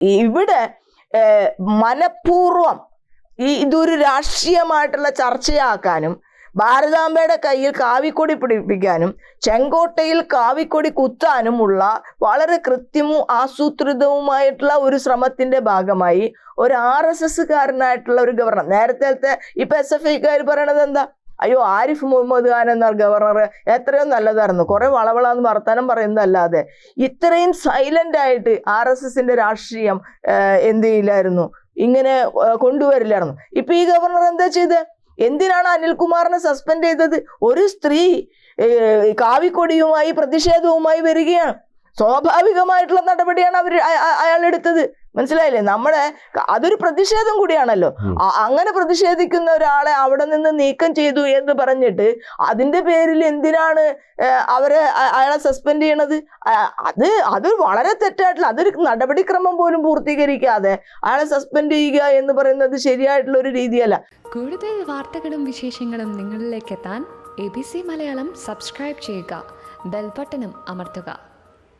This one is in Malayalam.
ഇവിടെ മനപൂർവം ഈ ഇതൊരു രാഷ്ട്രീയമായിട്ടുള്ള ചർച്ചയാക്കാനും ഭാരതാംബയുടെ കയ്യിൽ കാവിക്കൊടി പിടിപ്പിക്കാനും ചെങ്കോട്ടയിൽ കാവിക്കൊടി കുത്താനുമുള്ള വളരെ കൃത്യവും ആസൂത്രിതവുമായിട്ടുള്ള ഒരു ശ്രമത്തിന്റെ ഭാഗമായി ഒരു ആർ എസ് എസ് കാരനായിട്ടുള്ള ഒരു ഗവർണർ. നേരത്തെ ഇപ്പൊ എസ് എഫ് ഐക്കാർ പറയണത് എന്താ അയ്യോ ആരിഫ് മുഹമ്മദ് ഖാൻ എന്ന ഗവർണർ എത്രയോ നല്ലതായിരുന്നു. കുറെ വളവളാന്ന് വർത്തമാനം പറയുന്നതല്ലാതെ ഇത്രയും സൈലന്റ് ആയിട്ട് ആർ എസ് എസിന്റെ രാഷ്ട്രീയം എന്ത് ചെയ്യില്ലായിരുന്നു. ഇങ്ങനെ കൊണ്ടുവരില്ലായിരുന്നു. ഇപ്പൊ ഈ ഗവർണർ എന്താ ചെയ്ത്? എന്തിനാണ് അനിൽകുമാറിനെ സസ്പെൻഡ് ചെയ്തത്? ഒരു സ്ത്രീ കാവിക്കൊടിയുമായി പ്രതിഷേധവുമായി വരികയാണ്. സ്വാഭാവികമായിട്ടുള്ള നടപടിയാണ് അവർ അയാൾ എടുത്തത്. മനസ്സിലായില്ലേ? നമ്മുടെ അതൊരു പ്രതിഷേധം കൂടിയാണല്ലോ. അങ്ങനെ പ്രതിഷേധിക്കുന്ന ഒരാളെ അവിടെ നിന്ന് നീക്കം ചെയ്തു എന്ന് പറഞ്ഞിട്ട് അതിന്റെ പേരിൽ എന്തിനാണ് അവരെ അയാളെ സസ്പെൻഡ് ചെയ്യണത്? അത് അത് വളരെ തെറ്റായിട്ടുള്ള അതൊരു നടപടിക്രമം പോലും പൂർത്തീകരിക്കാതെ അയാളെ സസ്പെൻഡ് ചെയ്യുക എന്ന് പറയുന്നത് ശരിയായിട്ടുള്ള ഒരു രീതിയല്ല. കൂടുതൽ വാർത്തകളും വിശേഷങ്ങളും നിങ്ങളിലേക്ക് എത്താൻ A B C Malayalam subscribe ചെയ്യുക. ബെൽബട്ടനും അമർത്തുക.